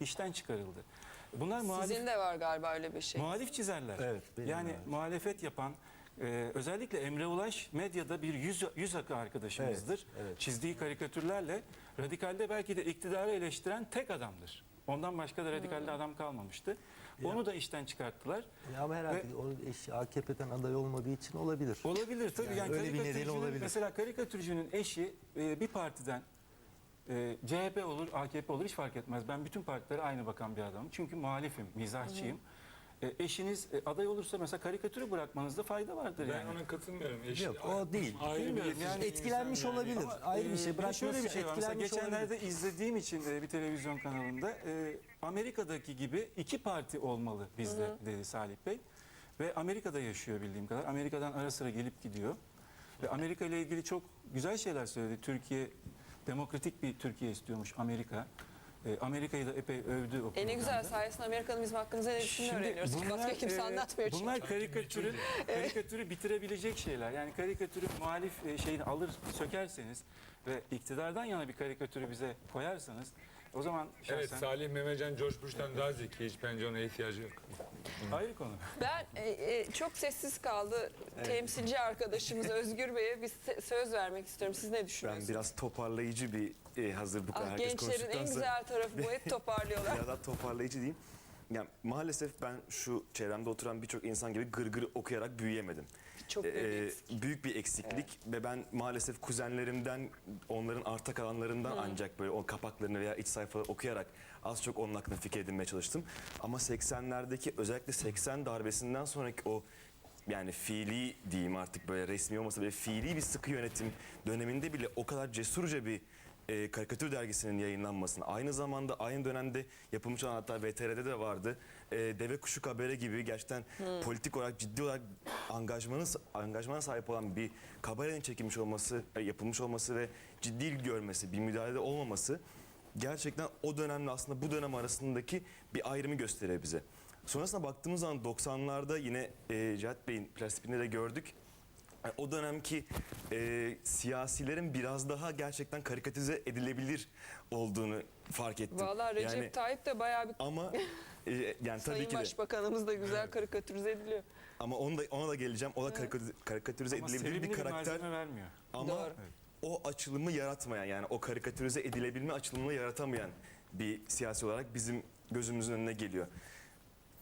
işten çıkarıldı. Bunlar muhalif Sizin de var galiba öyle bir şey. Muhalif çizerler. Evet, benim yani de var. muhalefet yapan e, özellikle Emre Ulaş medyada bir yüz, yüz akı arkadaşımızdır. Evet, evet. Çizdiği karikatürlerle radikalde belki de iktidarı eleştiren tek adamdır. Ondan başka da radikalde adam kalmamıştı. Onu da işten çıkarttılar. Ya ama herhalde Ve- onun eşi AKP'den aday olmadığı için olabilir. Olabilir tabii. Yani, Yani öyle bir nedeni karikatürcünün- olabilir. Mesela karikatürcünün eşi e, bir partiden e, CHP olur, AKP olur hiç fark etmez. Ben bütün partilere aynı bakan bir adamım. Çünkü muhalifim, mizahçıyım. E, eşiniz e, aday olursa mesela karikatürü bırakmanızda fayda vardır Ben yani. ona katılmıyorum. Eş- Yok, o değil. Ayrı bir Bilmiyorum, yetişkin yani etkilenmiş insan yani. olabilir. Ayrı bir şey. Ee, bir de Bırakması şöyle bir şey var. Mesela etkilenmiş geçenlerde olabilir. izlediğim için e, bir televizyon kanalında e, Amerika'daki gibi iki parti olmalı bizde dedi Salih Bey. Ve Amerika'da yaşıyor bildiğim kadar. Amerika'dan ara sıra gelip gidiyor. Ve Amerika ile ilgili çok güzel şeyler söyledi. Türkiye demokratik bir Türkiye istiyormuş Amerika. E, Amerika'yı da epey övdü o E ne güzel sayesinde Amerika'nın bizim hakkımızda ne düşündüğünü öğreniyoruz. Başka kimse e, anlatmıyor çünkü. Bunlar karikatürü, karikatürü bitirebilecek şeyler. Yani karikatürü muhalif e, şeyini alır sökerseniz ve iktidardan yana bir karikatürü bize koyarsanız o zaman Evet şahsen Salih Memecan George Bush'tan daha zeki. Hiç bence ona ihtiyacı yok. ayrı konu. Ben e, e, çok sessiz kaldı temsilci arkadaşımız Özgür Bey'e bir söz vermek istiyorum. Siz ne Ben düşünüyorsunuz? biraz toparlayıcı bir e, hazır bu kadar Ah, herkes gençlerin en güzel tarafı bu hep toparlıyorlar. biraz daha toparlayıcı diyeyim. Yani maalesef ben şu çevremde oturan birçok insan gibi gırgır okuyarak büyüyemedim. Çok büyük bir eksiklik. büyük bir eksiklik ve ben maalesef kuzenlerimden onların arta kalanlarından ancak böyle o kapaklarını veya iç sayfaları okuyarak az çok onun hakkında fikir edinmeye çalıştım. Ama 80'lerdeki özellikle 80 darbesinden sonraki o yani fiili diyeyim artık böyle resmi olmasa bile fiili bir sıkı yönetim döneminde bile o kadar cesurca bir e, karikatür dergisinin yayınlanmasını aynı zamanda aynı dönemde yapılmış olan hatta VTR'de de vardı e, Deve Kuşu Kabare gibi gerçekten politik olarak ciddi olarak angajmanın angajmana sahip olan bir kabarenin çekilmiş olması e, yapılmış olması ve ciddi ilgi görmesi bir müdahalede olmaması gerçekten o dönemle aslında bu dönem arasındaki bir ayrımı gösteriyor bize. Sonrasında baktığımız zaman 90'larda yine e, Cihat Bey'in plastikinde de gördük. Yani o dönemki e, siyasilerin biraz daha gerçekten karikatüze edilebilir olduğunu fark ettim. Vallahi Recep Yani Tayyip de bayağı bir ama e, yani tabii Sayın ki de Başbakanımız da güzel karikatürize ediliyor. ama onu da ona da geleceğim. O da karikatüze, karikatürize Ama edilebilir bir bir karakter. malzeme vermiyor. Ama Doğru. o açılımı yaratmayan yani o karikatürize edilebilme açılımını yaratamayan bir siyasi olarak bizim gözümüzün önüne geliyor.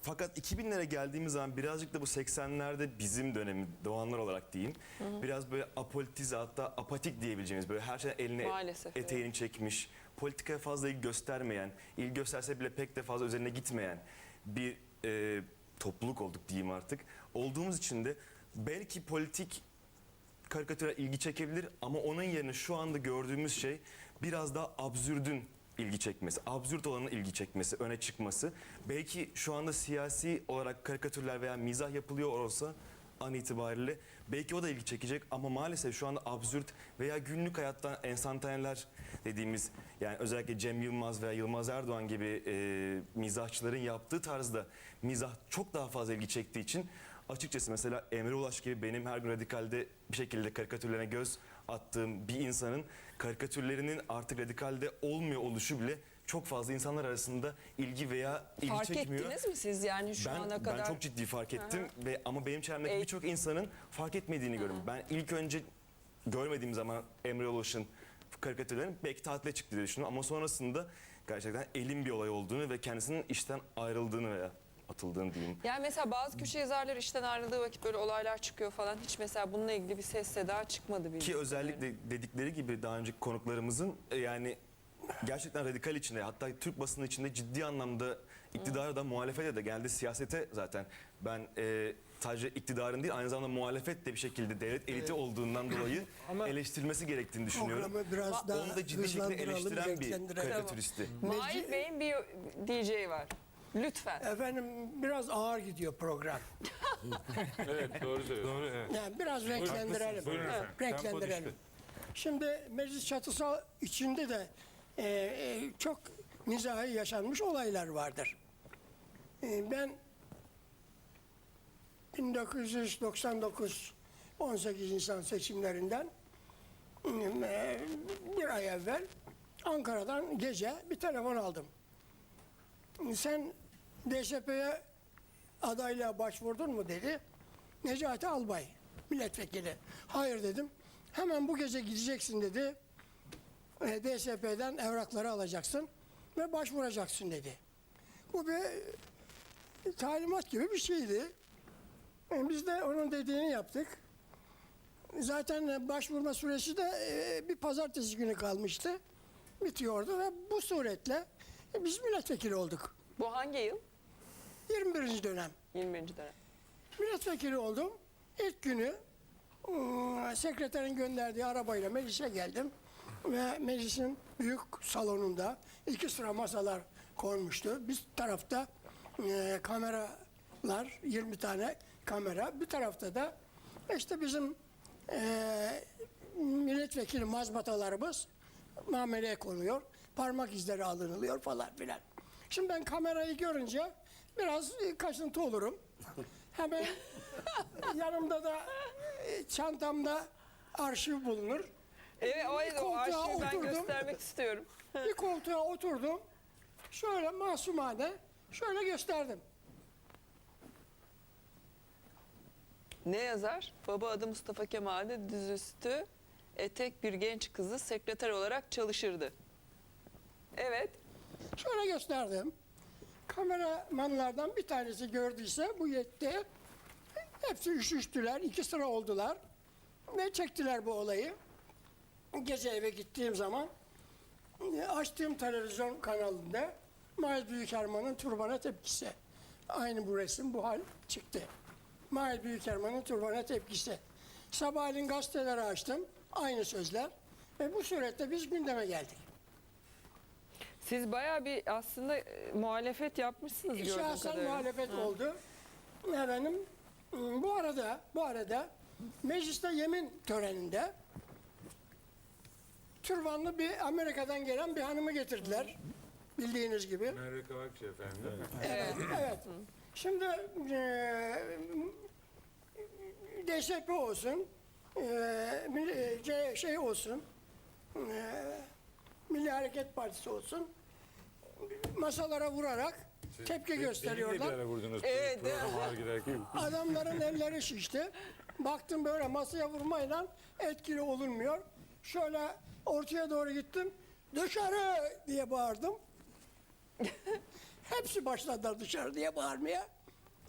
Fakat 2000'lere geldiğimiz zaman birazcık da bu 80'lerde bizim dönemi doğanlar olarak diyeyim. Biraz böyle apolitize hatta apatik diyebileceğimiz böyle her şeyden eline Maalesef, eteğini çekmiş, politikaya fazla ilgi göstermeyen, ilgi gösterse bile pek de fazla üzerine gitmeyen bir e, topluluk olduk diyeyim artık. Olduğumuz için de belki politik karikatüre ilgi çekebilir ama onun yerine şu anda gördüğümüz şey biraz daha absürdün ilgi çekmesi, absürt olanın ilgi çekmesi, öne çıkması. Belki şu anda siyasi olarak karikatürler veya mizah yapılıyor olsa an itibariyle belki o da ilgi çekecek ama maalesef şu anda absürt veya günlük hayattan enstantaneler dediğimiz yani özellikle Cem Yılmaz veya Yılmaz Erdoğan gibi e, mizahçıların yaptığı tarzda mizah çok daha fazla ilgi çektiği için açıkçası mesela Emre Ulaş gibi benim her gün radikalde bir şekilde karikatürlerine göz attığım bir insanın karikatürlerinin artık radikalde olmuyor oluşu bile çok fazla insanlar arasında ilgi veya ilgi Fark çekmiyor. ettiniz mi siz yani şu Ben, ana kadar? ben çok ciddi fark ettim ve ama benim çevremdeki birçok insanın fark etmediğini görüyorum. Ben ilk önce görmediğim zaman Emre Ulaş'ın karikatürlerini belki tatile çıktı diye düşündüm ama sonrasında gerçekten elin bir olay olduğunu ve kendisinin işten ayrıldığını veya atıldığını diyeyim. Yani mesela bazı köşe yazarlar işten ayrıldığı vakit böyle olaylar çıkıyor falan. Hiç mesela bununla ilgili bir ses seda çıkmadı. Ki özellikle dedikleri gibi daha önceki konuklarımızın e, yani gerçekten radikal içinde hatta Türk basını içinde ciddi anlamda iktidara da muhalefete de geldi siyasete zaten ben e, sadece iktidarın değil aynı zamanda muhalefet de bir şekilde devlet eliti olduğundan dolayı Ama- eleştirilmesi gerektiğini düşünüyorum. Programı biraz daha Onu da ciddi şekilde hızlandıralım, eleştiren bir renklendirelim. karikatüristi. Mahir Bey'in bir DJ var. Lütfen. Efendim biraz ağır gidiyor program. Evet doğru söylüyorsun. Doğru evet. Yani biraz renklendirelim. Buyurun efendim. Renklendirelim. Şimdi meclis çatısı içinde de e, e, çok mizahi yaşanmış olaylar vardır. E, ben 1999 18 Nisan seçimlerinden e, bir ay evvel Ankara'dan gece bir telefon aldım. sen DSP'ye adaylığa başvurdun mu dedi. Necati Albay milletvekili. Hayır dedim. Hemen bu gece gideceksin dedi. E, DSP'den evrakları alacaksın ve başvuracaksın dedi. Bu bir talimat gibi bir şeydi. E, Biz de onun dediğini yaptık. Zaten başvurma süresi de e, bir pazartesi günü kalmıştı. Bitiyordu ve bu suretle biz milletvekili olduk. Bu hangi yıl? 21. dönem. 21. dönem. Milletvekili oldum. İlk günü ıı, sekreterin gönderdiği arabayla meclise geldim. Ve meclisin büyük salonunda iki sıra masalar konmuştu. Bir tarafta e, kameralar, 20 tane kamera. Bir tarafta da işte bizim e, milletvekili mazbatalarımız muameleye konuyor. Parmak izleri alınılıyor falan filan. Şimdi ben kamerayı görünce biraz e, kaşıntı olurum. Hemen yanımda da e, çantamda arşiv bulunur. Evet o, o Koltuğa arşivi ben oturdum. göstermek istiyorum. Bir koltuğa oturdum. Şöyle masumane şöyle gösterdim. Ne yazar? Baba adı Mustafa Kemal'de dizüstü etek bir genç kızı sekreter olarak çalışırdı. Evet. Şöyle gösterdim. Kameramanlardan bir tanesi gördüyse bu yetti. Hepsi üşüştüler, iki sıra oldular. Ve çektiler bu olayı. Gece eve gittiğim zaman e, açtığım televizyon kanalında Mahir Büyükerman'ın turbana tepkisi. Aynı bu resim, bu hal çıktı. Mahir Büyükerman'ın turbana tepkisi. Sabahleyin gazeteleri açtım, aynı sözler. Ve bu surette biz gündeme geldik. Siz bayağı bir aslında e, muhalefet yapmışsınız gördüğüm Şahsen kadarıyla. muhalefet oldu. Efendim ıı, bu arada bu arada mecliste yemin töreninde türbanlı bir Amerika'dan gelen bir hanımı getirdiler. Bildiğiniz gibi. Merve Kavakçı efendim. Evet. evet. Şimdi eee DSP olsun, eee, mil- eee, C- şey olsun, eee, Milli Hareket Partisi olsun, masalara vurarak tepki Beni gösteriyorlar. vurdunuz Evet, programa. Adamların elleri şişti. Baktım böyle masaya vurmayla etkili olunmuyor. Şöyle ortaya doğru gittim. Dışarı diye bağırdım. Hepsi başladılar dışarı diye bağırmaya.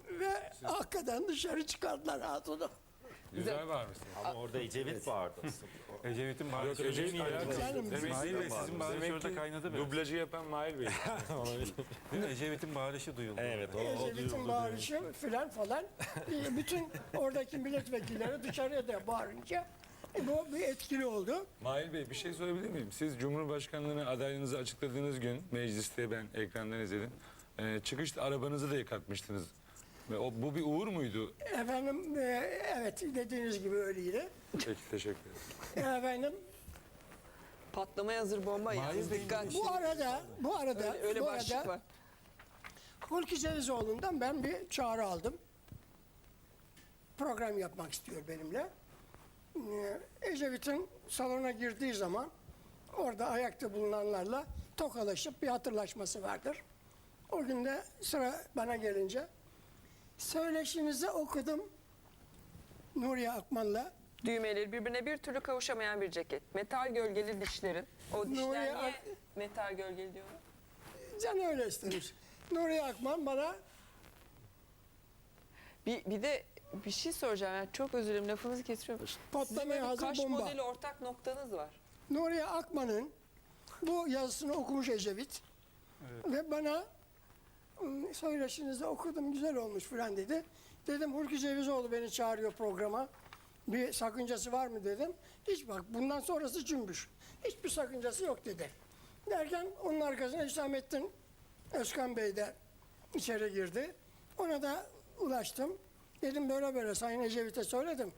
Ve hakikaten dışarı çıkardılar hatunu. Güzel varmışsın. Ama orada Ecevit vardı. Ecevit'in Yok bağırışı. Ecevit Demek İsmail Bey sizin bağırış Demek orada kaynadı biraz. Dublajı yapan Mahir Bey. Değil mi? Ecevit'in bağırışı duyuldu. evet o, o Ecevit'in bağırışı filan falan. Bütün oradaki milletvekilleri dışarıya da bağırınca bu bir etkili oldu. Mahir Bey bir şey sorabilir miyim? Siz Cumhurbaşkanlığına adaylığınızı açıkladığınız gün mecliste ben ekrandan izledim. Ee, çıkışta arabanızı da yıkatmıştınız. Ve o, bu bir uğur muydu? Efendim e, evet dediğiniz gibi öyleydi. Peki teşekkür ederim. Efendim Patlamaya hazır bomba yalnız dikkat. bu arada bu arada Öyle, öyle bu başlık arada var. Hulki Cevizoğlu'ndan ben bir çağrı aldım. Program yapmak istiyor benimle. Ee, Ecevit'in salona girdiği zaman orada ayakta bulunanlarla tokalaşıp bir hatırlaşması vardır. O gün de sıra bana gelince söyleşinizi okudum Nuriye Akman'la. Düğmeleri birbirine bir türlü kavuşamayan bir ceket. Metal gölgeli dişlerin. O dişler Nuriye niye Ak- metal gölgeli diyorlar? Can öyle istemiş. Nuriye Akman bana Bir, bir de bir şey soracağım. Yani çok özür dilerim lafınızı kesiyorum. Sizin patlamaya böyle hazır kaş bomba. modeli ortak noktanız var. Nuriye Akman'ın bu yazısını okumuş Ecevit. Ve bana "Hmm, söyleşinizi okudum güzel olmuş filan dedi. Dedim Hulki Cevizoğlu beni çağırıyor programa. Bir sakıncası var mı dedim. Hiç bak bundan sonrası cümbüş. Hiçbir sakıncası yok dedi. Derken onun arkasına Hüsamettin Özkan Bey de içeri girdi. Ona da ulaştım. Dedim böyle böyle Sayın Ecevit'e söyledim.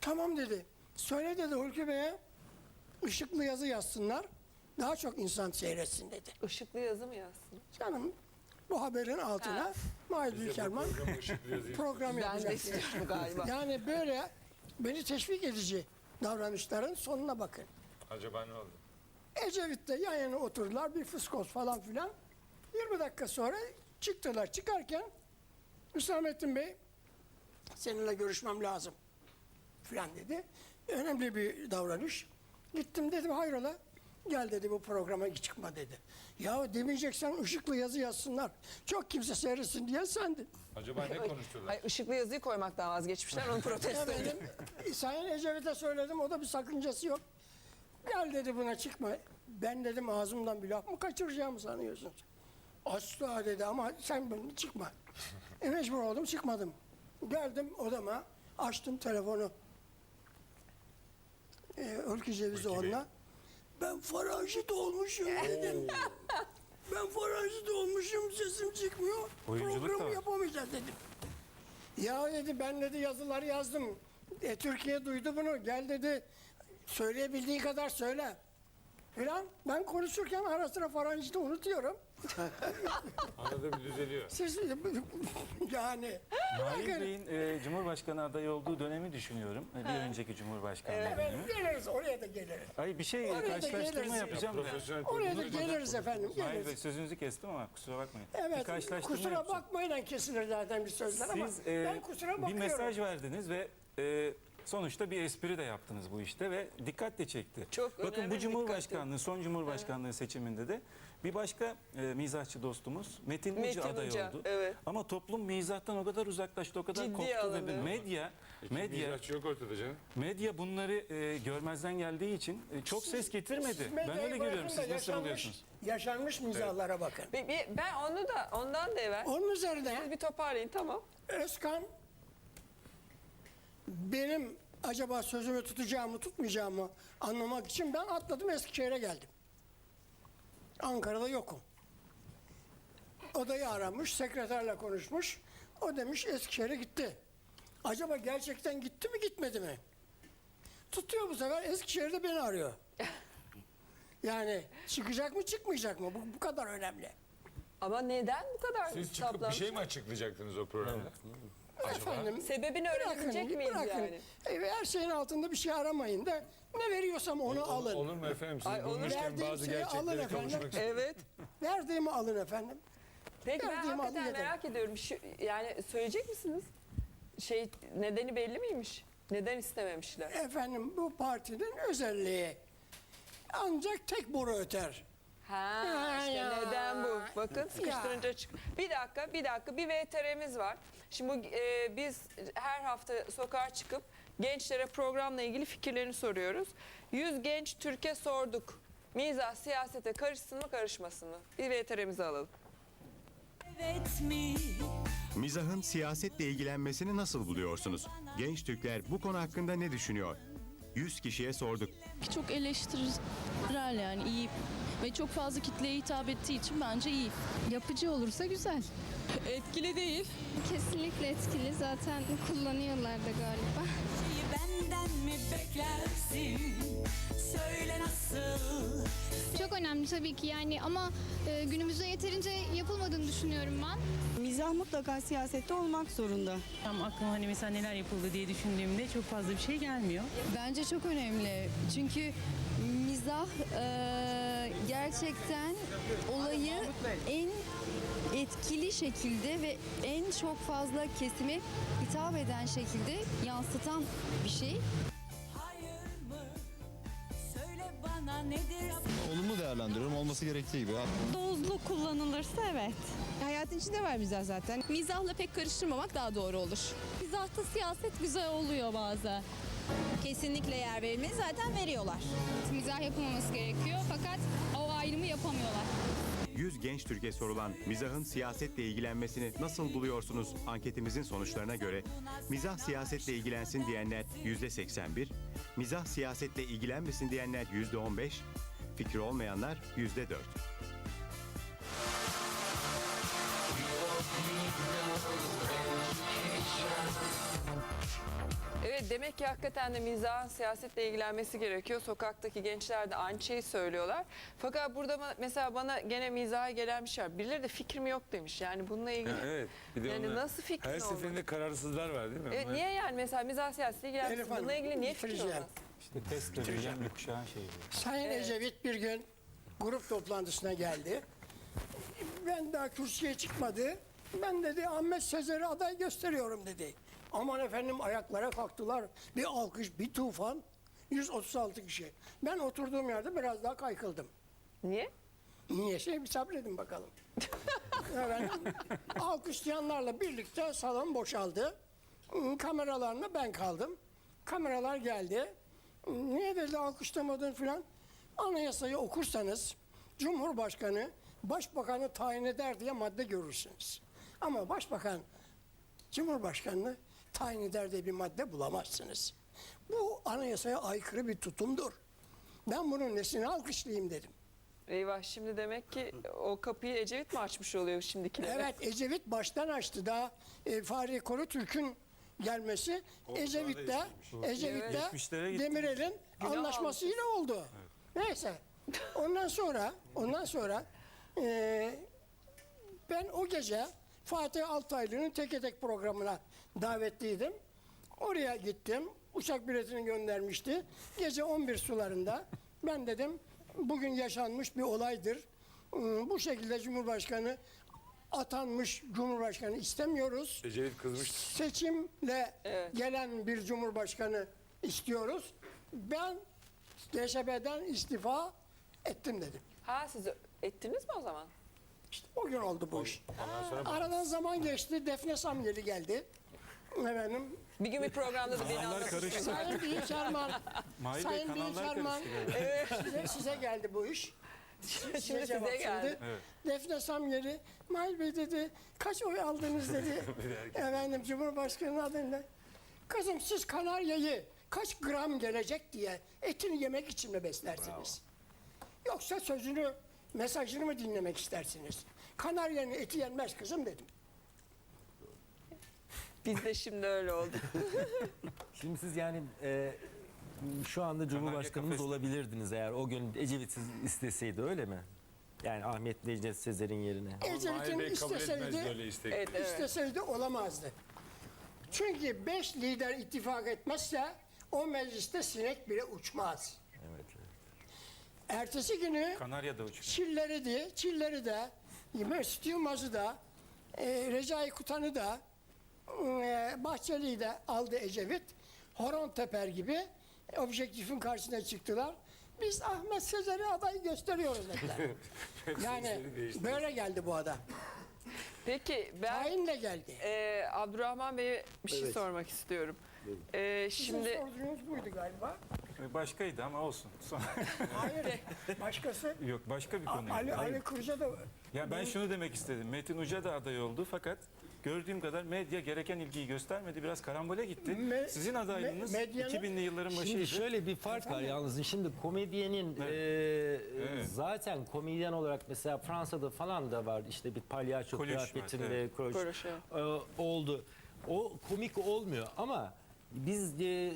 Tamam dedi. Söyle dedi Hulki Bey'e ışıklı yazı yazsınlar. Daha çok insan seyretsin dedi. Işıklı yazı mı yazsın? Canım bu haberin altına. Mahir Büyükerman program Ben de yapacak. istiyorum galiba. Yani böyle beni teşvik edici davranışların sonuna bakın. Acaba ne oldu? Ecevit'te yan yana oturdular bir fıskos falan filan. 20 dakika sonra çıktılar. Çıkarken Hüsamettin Bey seninle görüşmem lazım falan dedi. Önemli bir davranış. Gittim dedim hayrola? Gel dedi bu programa çıkma dedi. Ya demeyeceksen ışıklı yazı yazsınlar. Çok kimse seyretsin diye sendin. Acaba ne konuştular? Ay, ışıklı yazıyı koymaktan vazgeçmişler onu protesto ediyor. Efendim, Sayın Ecevit'e söyledim o da bir sakıncası yok. Gel dedi buna çıkma. Ben dedim ağzımdan bir laf mı kaçıracağımı sanıyorsun? Asla dedi ama sen bunu çıkma. E mecbur oldum çıkmadım. Geldim odama açtım telefonu. Ee, Ülkü Cevizoğlu'na. Ben faranjit olmuşum dedim. ben faranjit olmuşum sesim çıkmıyor. Oyunculuk da Programı yapamayacağız dedim. Ya dedi ben dedi yazılar yazdım. E, Türkiye duydu bunu. Gel dedi söyleyebildiğin kadar söyle. Filan. Ben konuşurken ara sıra faranjiti unutuyorum. Arada bir düzeliyor. Siz yani bakın, Bey'in e, Cumhurbaşkanı adayı olduğu dönemi düşünüyorum. E, bir önceki Cumhurbaşkanlığı evet, dönemi. geliriz oraya da geliriz. Ay bir şey Oraya da karşılaştırma geliriz. yapacağım da. Profesyonel Oraya da geliriz efendim. Mahir Bey Geliriz. sözünüzü kestim ama kusura bakmayın. bir Evet karşılaştırma kusura yapacağım. bakmayın kesilir zaten bir sözler ama Siz e, ben kusura bir bakıyorum. mesaj verdiniz ve e, sonuçta bir espri de yaptınız bu işte ve dikkat de çekti. Çok Bakın önemli bu bir Cumhurbaşkanlığı, son Cumhurbaşkanlığı seçiminde de bir başka e, mizahçı dostumuz Metin, Metin aday Uca, oldu. evet. Ama toplum mizahtan o kadar uzaklaştı, o kadar Ciddiye koptu ve alındı. bir medya medya Mizahçı yok ortada canım. medya bunları e, görmezden geldiği için e, çok ses getirmedi. Siz Ben öyle görüyorum. Siz nasıl buluyorsunuz? Yaşanmış mizahlara bakın. Bir- bir- ben onu da ondan da evvel. Onun üzerine Siz bir toparlayın tamam. Özkan benim acaba sözümü tutacağımı tutmayacağımı anlamak için ben atladım Eskişehir'e geldim. Ankara'da yokum. Odayı aramış, sekreterle konuşmuş. O demiş Eskişehir'e gitti. Acaba gerçekten gitti mi gitmedi mi? Tutuyor bu sefer Eskişehir'de beni arıyor. Yani çıkacak mı çıkmayacak mı? Bu, bu kadar önemli. Ama neden bu kadar Siz çıkıp bir saplanmış? şey mi açıklayacaktınız o programda? Efendim, Sebebini öğrenebilecek miyiz bırakın. yani? E, Her şeyin altında bir şey aramayın da ne veriyorsam onu alın. Olur mu efendim? Siz Ay, olur. bulmuşken Verdiğim bazı şeyi alın gerçekleri efendim. konuşmak istiyorum. Evet. Verdiğimi alın efendim. Peki ben Verdiğim hakikaten yeter. merak ediyorum. Şu, yani söyleyecek misiniz? Şey nedeni belli miymiş? Neden istememişler? Efendim bu partinin özelliği. Ancak tek boru öter. Ha, işte ya. neden bu? Bakın sıkıştırınca çık. Bir dakika, bir dakika. Bir VTR'miz var. Şimdi bu, e, biz her hafta sokağa çıkıp gençlere programla ilgili fikirlerini soruyoruz. 100 genç Türkiye sorduk. Mizah siyasete karışsın mı karışmasın mı? Bir VTR'mizi alalım. Evet mi? Mizahın siyasetle ilgilenmesini nasıl buluyorsunuz? Genç Türkler bu konu hakkında ne düşünüyor? 100 kişiye sorduk. çok eleştirel yani iyi ve çok fazla kitleye hitap ettiği için bence iyi. Yapıcı olursa güzel. Etkili değil. Kesinlikle etkili. Zaten kullanıyorlar da galiba. Benden mi beklersin? Söyle nasıl? Çok önemli tabii ki yani ama e, günümüzde yeterince yapılmadığını düşünüyorum ben. Mizah mutlaka siyasette olmak zorunda. Ama aklıma hani mesela neler yapıldı diye düşündüğümde çok fazla bir şey gelmiyor. Bence çok önemli. Çünkü mizah e, gerçekten olayı en etkili şekilde ve en çok fazla kesime hitap eden şekilde yansıtan bir şey. Hayır mı? Söyle bana nedir? Olumlu değerlendiriyorum. Olması gerektiği gibi. Dozlu kullanılırsa evet. Hayatın içinde var mizah zaten. Mizahla pek karıştırmamak daha doğru olur. Mizahta siyaset güzel oluyor bazen. Kesinlikle yer verilmeli zaten veriyorlar. Mizah yapılmaması gerekiyor fakat o ayrımı yapamıyorlar. 100 genç Türkiye sorulan mizahın siyasetle ilgilenmesini nasıl buluyorsunuz anketimizin sonuçlarına göre mizah siyasetle ilgilensin diyenler %81, mizah siyasetle ilgilenmesin diyenler %15, fikri olmayanlar %4. Evet demek ki hakikaten de mizahın siyasetle ilgilenmesi gerekiyor. Sokaktaki gençler de aynı şeyi söylüyorlar. Fakat burada mesela bana gene mizaha gelen bir şey var. Birileri de fikrim yok demiş. Yani bununla ilgili. Ha, evet. Bir de Yani onlar- nasıl fikrin Her seferinde kararsızlar var değil mi? Evet, niye yani mesela mizah siyasetle Hanım, Bununla ilgili niye fikrin olmaz? İşte test edilen bir kuşağın şeyi. Sayın Ecevit bir gün grup toplantısına geldi. ben daha kürsüye çıkmadı. Ben dedi Ahmet Sezer'i aday gösteriyorum dedi. Aman efendim ayaklara kalktılar. Bir alkış, bir tufan. 136 kişi. Ben oturduğum yerde biraz daha kaykıldım. Niye? Niye şey bir sabredin bakalım. Efendim, alkışlayanlarla birlikte salon boşaldı. Hmm, Kameralarla ben kaldım. Kameralar geldi. Hmm, Niye dedi alkışlamadın filan. Anayasayı okursanız Cumhurbaşkanı başbakanı tayin eder diye madde görürsünüz. Ama başbakan Cumhurbaşkanını tayin eder diye bir madde bulamazsınız. Bu anayasaya aykırı bir tutumdur. Ben bunun nesini alkışlayayım dedim. Eyvah şimdi demek ki o kapıyı Ecevit mi açmış oluyor şimdikilere? Evet Ecevit baştan açtı daha e, Fahri Korutürk'ün gelmesi Ecevit'te Ecevit'te gitti. Demirel'in anlaşmasıyla oldu. Neyse. Ondan sonra ondan sonra e, ben o gece Fatih Altaylı'nın teke tek programına davetliydim. Oraya gittim. Uçak biletini göndermişti. Gece 11 sularında ben dedim bugün yaşanmış bir olaydır. Hmm, Bu şekilde Cumhurbaşkanı atanmış Cumhurbaşkanı istemiyoruz. Ecevit kızmıştı. Seçimle Evet. gelen bir Cumhurbaşkanı istiyoruz. Ben DSP'den istifa ettim dedim. Ha siz ettiniz mi o zaman? İşte o gün oldu bu iş. Aradan zaman geçti. Defne Samyeli geldi. Efendim, Bir gün bir programda da beni Kanallar anlatmıştınız. karıştı. Sayın Büyük Şarman, Mahir Bey Sayın Büyük kanallar karıştı galiba. size, size geldi bu iş. Şimdi cevap size şimdi. geldi. Evet. Defne Samyeli, Mahir Bey dedi, kaç oy aldınız dedi. Efendim Cumhurbaşkanı adıyla. Kızım siz Kanarya'yı kaç gram gelecek diye etini yemek için mi beslersiniz? Yoksa sözünü, mesajını mı dinlemek istersiniz? Kanarya'nın eti yenmez kızım dedim. Biz de şimdi öyle oldu. Şimdi siz yani e, şu anda Cumhurbaşkanımız kafeste. olabilirdiniz eğer o gün Ecevit siz isteseydi öyle mi? Yani Ahmet Necdet Sezer'in yerine. Ecevit'in Bey kabul etmezdi isteseydi, öyle istek. Evet, evet. isteseydi olamazdı. Çünkü beş lider ittifak etmezse o mecliste sinek bile uçmaz. Evet. evet. Ertesi günü Kanarya'da uçuyor. Çilleri de, Çilleri de, Mesut Yılmaz'ı da, e, Recai Kutan'ı da, Bahçeli'yi de aldı Ecevit. Horon teper gibi objektifin karşısına çıktılar. Biz Ahmet Sezer'i aday gösteriyoruz dediler. yani böyle geldi bu adam. Peki ben Tayinle geldi. e, Abdurrahman Bey'e bir şey sormak istiyorum. E, Sizin şimdi sorduğunuz buydu galiba. Başkaydı ama olsun. Hayır, başkası. Yok başka bir konu. Ali. Ali Kırca da Ya ben şunu demek istedim. Metin Uca da aday oldu fakat gördüğüm kadar medya gereken ilgiyi göstermedi. Biraz karambole gitti. Me- Sizin adaylığınız me- medyanın- 2000'li yılların başıydı. Şimdi şöyle bir fark var yalnız. Şimdi komedyenin e, Evet. zaten komedyen olarak mesela Fransa'da falan da var işte bir palyaço Koluş var, kıyafetinde evet. kroş, evet. e, oldu. O komik olmuyor ama biz e, e,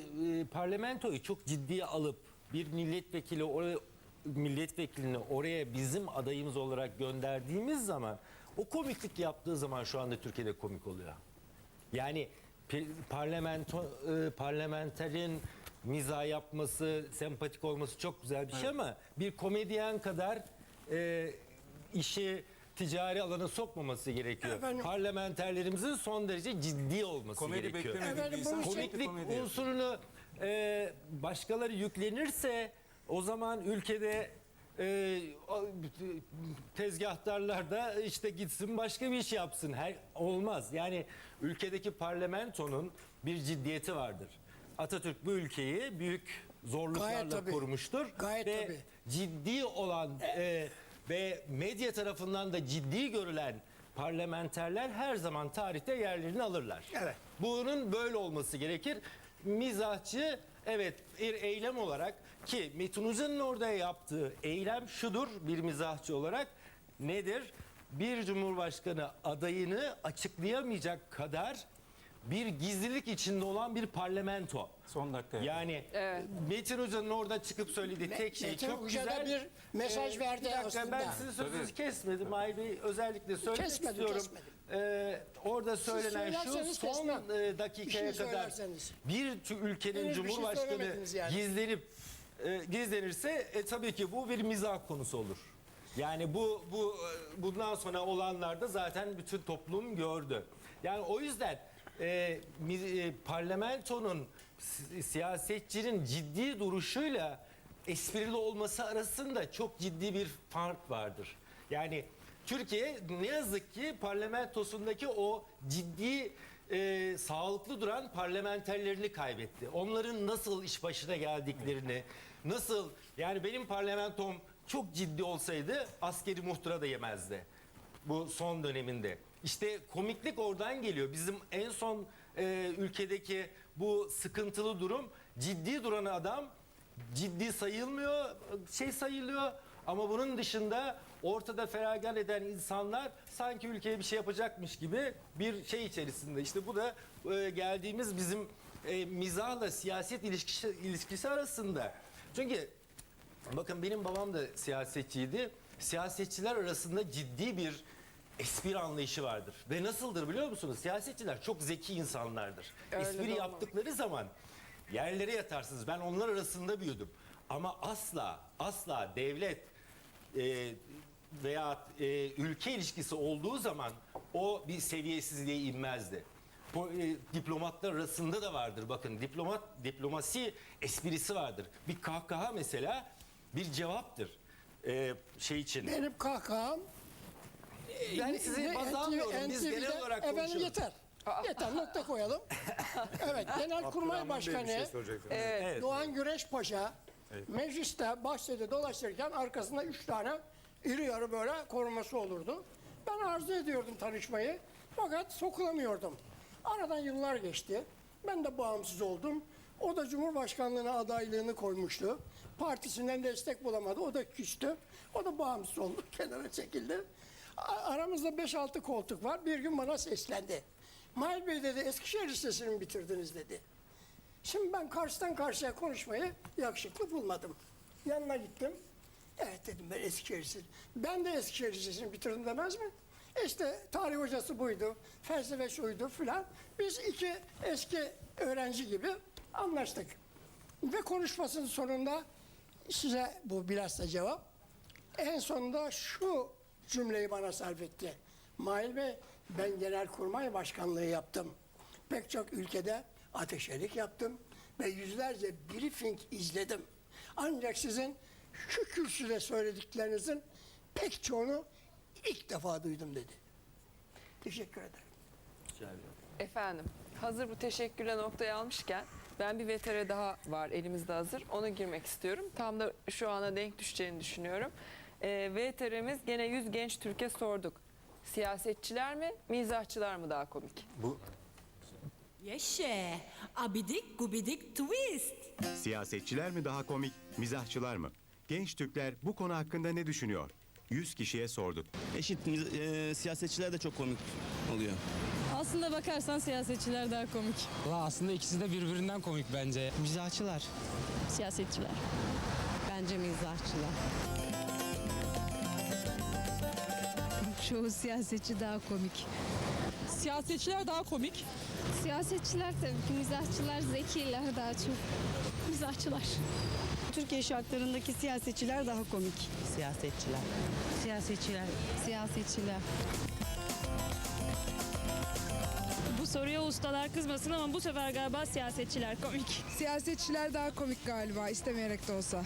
parlamentoyu çok ciddiye alıp bir milletvekili oraya milletvekilini oraya bizim adayımız olarak gönderdiğimiz zaman o komiklik yaptığı zaman şu anda Türkiye'de komik oluyor. Yani parlamento e, parlamenterin mizah yapması, sempatik olması çok güzel bir şey ama bir komedyen kadar e, işi ticari alana sokmaması gerekiyor. Efendim? Parlamenterlerimizin son derece ciddi olması Komedi gerekiyor. Efendim, Komiklik komedi unsurunu e, başkaları yüklenirse o zaman ülkede e, tezgahtarlar da işte gitsin başka bir iş yapsın. Her olmaz. Yani ülkedeki parlamentonun bir ciddiyeti vardır. Atatürk bu ülkeyi büyük Gayet zorluklarla tabii. kurmuştur Gayet ve tabii. ciddi olan e, ve medya tarafından da ciddi görülen parlamenterler her zaman tarihte yerlerini alırlar. Evet. Bunun böyle olması gerekir. Mizahçı evet bir eylem olarak ki Metin Uzan'ın orada yaptığı eylem şudur bir mizahçı olarak nedir? Bir cumhurbaşkanı adayını açıklayamayacak kadar bir gizlilik içinde olan bir parlamento. Son dakika. Yani Evet. Metin Hoca'nın orada çıkıp söylediği tek şey Metin çok Hoca güzel. bir mesaj Ee, verdi bir dakika, aslında. Ben sizin sözünüzü kesmedim. Ay Bey özellikle söylemek Kesmedim, istiyorum. kesmedim. Ee, orada söylenen şu son kesmem. e, Bir dakikaya şey kadar bir ülkenin Henüz bir şey cumhurbaşkanı söylemediniz yani. gizlenip e, gizlenirse e, tabii ki bu bir mizah konusu olur. Yani bu bu e, bundan sonra olanlarda zaten bütün toplum gördü. Yani o yüzden e, e, parlamentonun si- siyasetçinin ciddi duruşuyla esprili olması arasında çok ciddi bir fark vardır. Yani Türkiye ne yazık ki parlamentosundaki o ciddi e, sağlıklı duran parlamenterlerini kaybetti. Onların nasıl iş başına geldiklerini, nasıl yani benim parlamentom çok ciddi olsaydı askeri muhtıra da yemezdi bu son döneminde. İşte komiklik oradan geliyor. Bizim en son e, ülkedeki bu sıkıntılı durum ciddi duran adam ciddi sayılmıyor, şey sayılıyor ama bunun dışında ortada feragat eden insanlar sanki ülkeye bir şey yapacakmış gibi bir şey içerisinde. İşte bu da e, geldiğimiz bizim e, mizahla siyaset ilişkisi, ilişkisi arasında. Çünkü bakın benim babam da siyasetçiydi. Siyasetçiler arasında ciddi bir espri anlayışı vardır. Ve nasıldır biliyor musunuz? Siyasetçiler çok zeki insanlardır. Öyle espri yaptıkları zaman yerlere yatarsınız. Ben onlar arasında büyüdüm. Ama asla asla devlet e, veya e, ülke ilişkisi olduğu zaman o bir seviyesizliğe inmezdi. Bu, e, diplomatlar arasında da vardır. Bakın diplomat diplomasi esprisi vardır. Bir kahkaha mesela bir cevaptır. E, şey için. Benim kahkaham Ben sizi baz almıyorum. Biz genel olarak Efendim konuşuyoruz. yeter. Yeter nokta koyalım. evet Genelkurmay Başkanı Evet. Doğan Güreş Paşa mecliste bahçede dolaşırken arkasında üç tane iri yarı böyle koruması olurdu. Ben arzu ediyordum tanışmayı fakat sokulamıyordum. Aradan yıllar geçti. Ben de bağımsız oldum. O da Cumhurbaşkanlığına adaylığını koymuştu. Partisinden destek bulamadı. O da küstü. O da bağımsız oldu. Kenara çekildi. Aramızda 5-6 koltuk var. Bir gün bana seslendi. Mahir Bey dedi Eskişehir Lisesi'ni bitirdiniz dedi. Şimdi ben karşıdan karşıya konuşmayı yakışıklı bulmadım. Yanına gittim. Evet dedim ben Eskişehir Lisesi. Ben de Eskişehir Lisesi'ni bitirdim demez mi? İşte tarih hocası buydu, felsefe şuydu filan. Biz iki eski öğrenci gibi anlaştık. Ve konuşmasının sonunda size bu bilhassa cevap. En sonunda şu cümleyi bana sarf etti. Mahir Bey ben Genelkurmay Başkanlığı yaptım. Pek çok ülkede ateşelik yaptım ve yüzlerce briefing izledim. Ancak sizin şu kürsüde söylediklerinizin pek çoğunu ilk defa duydum dedi. Teşekkür ederim. Efendim, hazır bu teşekkürle noktayı almışken ben bir VTR daha var elimizde hazır. Ona girmek istiyorum. Tam da şu ana denk düşeceğini düşünüyorum. Ee, VTR'miz gene 100 genç Türkiye sorduk. Siyasetçiler mi, mizahçılar mı daha komik? Bu Yaşa. Abidik gubidik twist. Siyasetçiler mi daha komik, mizahçılar mı? Genç Türkler bu konu hakkında ne düşünüyor? 100 kişiye sorduk. Eşit e, siyasetçiler de çok komik oluyor. Aslında bakarsan siyasetçiler daha komik. aslında ikisi de birbirinden komik bence. Mizahçılar. Siyasetçiler. Bence mizahçılar. Çoğu siyasetçi daha komik. Siyasetçiler daha komik. Siyasetçiler tabii ki mizahçılar zekiler daha çok. Mizahçılar. Türkiye şartlarındaki siyasetçiler daha komik. Siyasetçiler. Siyasetçiler. Siyasetçiler. Bu soruya ustalar kızmasın ama bu sefer galiba siyasetçiler komik. Siyasetçiler daha komik galiba istemeyerek de olsa.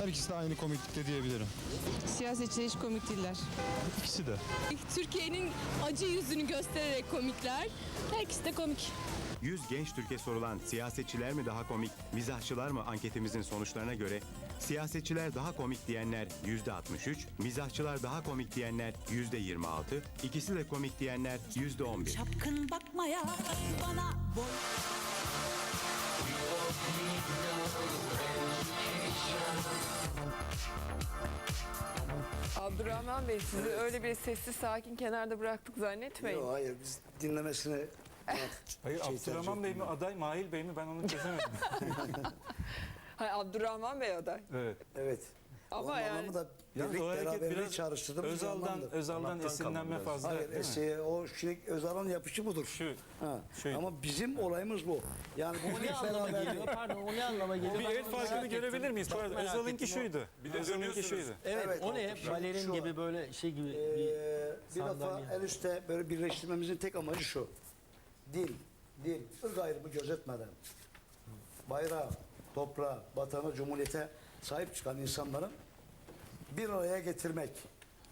Her ikisi de aynı komiklikte diyebilirim. Siyasetçiler hiç komik değiller. İkisi de. Türkiye'nin acı yüzünü göstererek komikler. Her ikisi de komik. 100 genç Türkiye sorulan siyasetçiler mi daha komik, mizahçılar mı anketimizin sonuçlarına göre siyasetçiler daha komik diyenler %63, mizahçılar daha komik diyenler %26, ikisi de komik diyenler %11. Çapkın bakmaya bana boy. Abdurrahman Bey sizi öyle bir sessiz sakin kenarda bıraktık zannetmeyin. hayır biz dinlemesini hayır Abdurrahman Bey mi aday, Mahil Bey mi ben onu çözemedim. Hay Abdurrahman Bey aday. evet. evet. Ama yani Yalnız birlik o hareket beraberliği bir Özal'dan. Özal'dan Anlattan esinlenme fazla Hayır, değil mi? şey, o şimdi Özal'ın yapışı budur. Şu, Ha. şuydu. Ama bizim olayımız bu. Yani bu ne anlama geliyor? Pardon o ne anlama geliyor? bir el farkını görebilir miyiz? Pardon, Özal'ınki şuydu. Bir de Özal'ınki şuydu. Evet, Evet, o ne? şu- Balerin şu gibi böyle şey gibi bir Ee, bir defa el üstte böyle birleştirmemizin tek amacı şu. Dil, dil, ırk ayrımı gözetmeden bayrağa, toprağa, vatana, cumhuriyete sahip çıkan insanların bir araya getirmek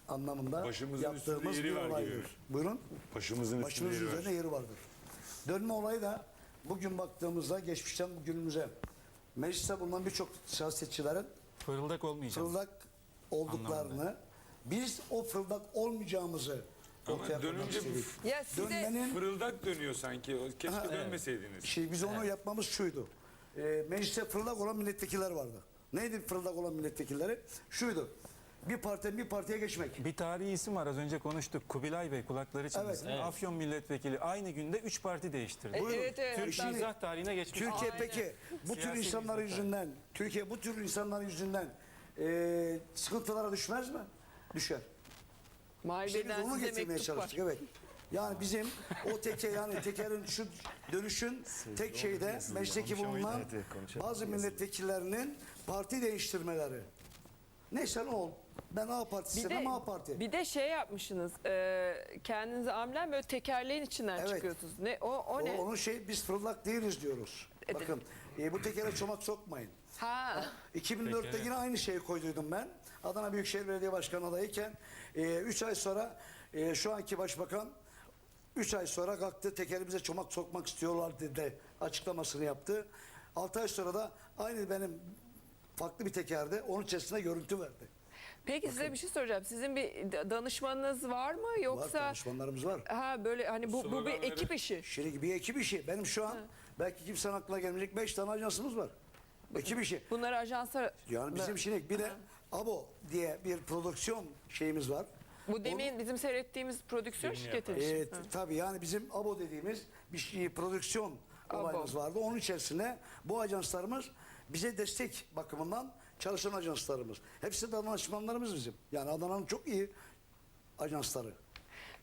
anlamında Başımızın yaptığımız üstünde bir yeri var olaydır. gibi. Buyurun. Başımızın üstünde Başımızın yeri var. üzerinde yeri vardır. Dönme olayı da bugün baktığımızda geçmişten bugünümüze mecliste bulunan birçok siyasetçilerin Fırıldak olmayacağız. fırıldak olduklarını biz o fırıldak olmayacağımızı Ama koymak dönünce istedik. Ya size Dönmenin fırıldak dönüyor sanki. O- Keşke Ha, evet. dönmeseydiniz. şey biz onu yapmamız şuydu. Ee, mecliste fırıldak olan milletvekiller vardı. Neydi fırıldak olan milletvekilleri? Şuydu. Bir partiden bir partiye geçmek. Bir tarihi isim var az önce konuştuk. Kubilay Bey kulakları çınlasın. Evet. Afyon milletvekili aynı günde 3 parti değiştirdi. E, Buyurun. evet evet. Türk Şimdi- mizah tarihine geçmiş. Türkiye Aynen. peki bu tür Siyasi insanlar yüzünden, Türkiye bu tür insanlar yüzünden e, sıkıntılara düşmez mi? Düşer. İşte biz Mahalleden onu size getirmeye mektup var. çalıştık evet. Yani bizim o teke yani tekerin şu dönüşün tek şeyde meclisteki bulunan bazı milletvekillerinin parti değiştirmeleri. Neyse ne ol. Ben A de, ama A parti. bir de şey yapmışsınız. E, kendinize amblem böyle tekerleğin içinden Evet. çıkıyorsunuz. Ne o o O, ne? onun şey biz fırlak değiliz diyoruz. Evet. Bakın e, bu tekere çomak sokmayın. Ha. 2004'te Tekere. yine aynı şeyi koyduydum ben. Adana Büyükşehir Belediye Başkanı adayken 3 ay sonra e, şu anki başbakan 3 ay sonra kalktı tekerimize çomak sokmak istiyorlar dedi açıklamasını yaptı. 6 ay sonra da aynı benim farklı bir tekerde onun içerisinde görüntü verdi. Peki size bir şey soracağım. Sizin bir da- danışmanınız var mı Var yoksa danışmanlarımız var. ha böyle hani bu bu bir ekip işi. Şimdi bir ekip işi. Benim şu an belki kimsenin aklına gelmeyecek 5 tane ajansımız var. Ekip işi. Bunları ajansa Yani bizim şimdi bir de ABO diye bir prodüksiyon şeyimiz var. bu demin bizim seyrettiğimiz prodüksiyon şirketi. Ee, t- tabii yani bizim ABO dediğimiz bir şey, prodüksiyon olayımız vardı. Onun içerisinde bu ajanslarımız bize destek bakımından çalışan ajanslarımız. Hepsi de danışmanlarımız bizim. Yani Adana'nın çok iyi ajansları.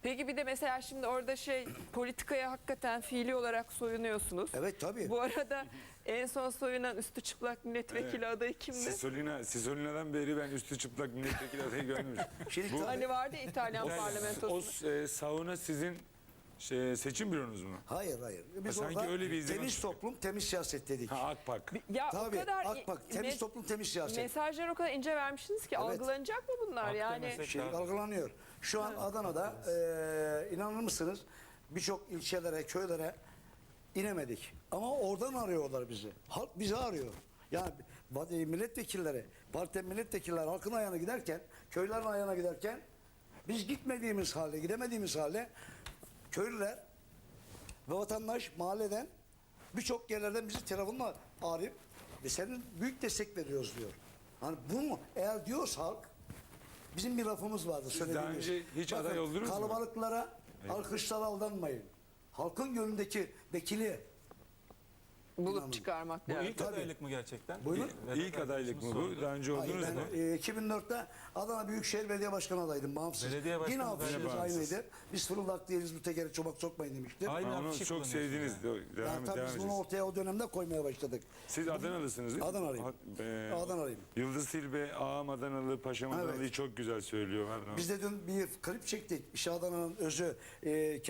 Peki bir de mesela şimdi orada şey politikaya hakikaten fiili olarak soyunuyorsunuz. Evet tabii. Bu arada en son soyunan üstü çıplak milletvekili adayı kimdi? Sisolina, Sisolina'dan beri ben üstü çıplak milletvekili adayı görmemiştim. Şimdi Bu- tabii- Hani vardı ya İtalyan O parlamentosu. e, sauna sizin şey, seçim büronuz mu? Hayır hayır. Biz Ha, sanki orada öyle bir izlenim temiz çıkıyor. toplum, temiz siyaset dedik. Ha Akpak. Ya Tabii, o kadar Akpak, i- temiz toplum, temiz siyaset. Mesajlar o kadar ince vermişsiniz ki Evet. algılanacak mı bunlar Ak yani? Şey daha- algılanıyor. Şu an Adana'da e, inanır mısınız birçok ilçelere, köylere inemedik. Ama oradan arıyorlar bizi. Halk bizi arıyor. Yani e, milletvekilleri, parti milletvekilleri halkın ayağına giderken, köylerin ayağına giderken biz gitmediğimiz halde, gidemediğimiz halde köylüler ve vatandaş mahalleden birçok yerlerden bizi telefonla arayıp ve senin büyük destek veriyoruz diyor. Hani bu mu? Eğer diyorsa halk bizim bir lafımız vardı Siz daha önce hiç aday oldunuz mu? Kalabalıklara, alkışlara aldanmayın. Halkın gönlündeki vekili Bulup İnanın. çıkarmak Bu ilk Tabii. adaylık mı gerçekten? Buyurun. İlk adaylık mı bu? Daha önce Hayır, oldunuz ben mu? e, 2004'te Adana Büyükşehir Belediye Başkanı adaydım bağımsız. Belediye başkanı Yine adayı afişimiz bağımsız. aynıydı. Biz fırıldak değiliz bu tekeri çomak sokmayın demiştim. Aynı Ha, onu afişi çok kullanıyorsun sevdiniz. yani. Devam, Yani tabii devam biz bunu ortaya o dönemde koymaya başladık. Siz Adanalısınız değil mi? Adanalıyım. Ha- e, Adanalıyım. Yıldız Tilbe, Ağam Adanalı, Paşam Evet. Adanalı'yı çok güzel söylüyorlar. Biz de dün bir klip çektik. İşte Adana'nın özü. E,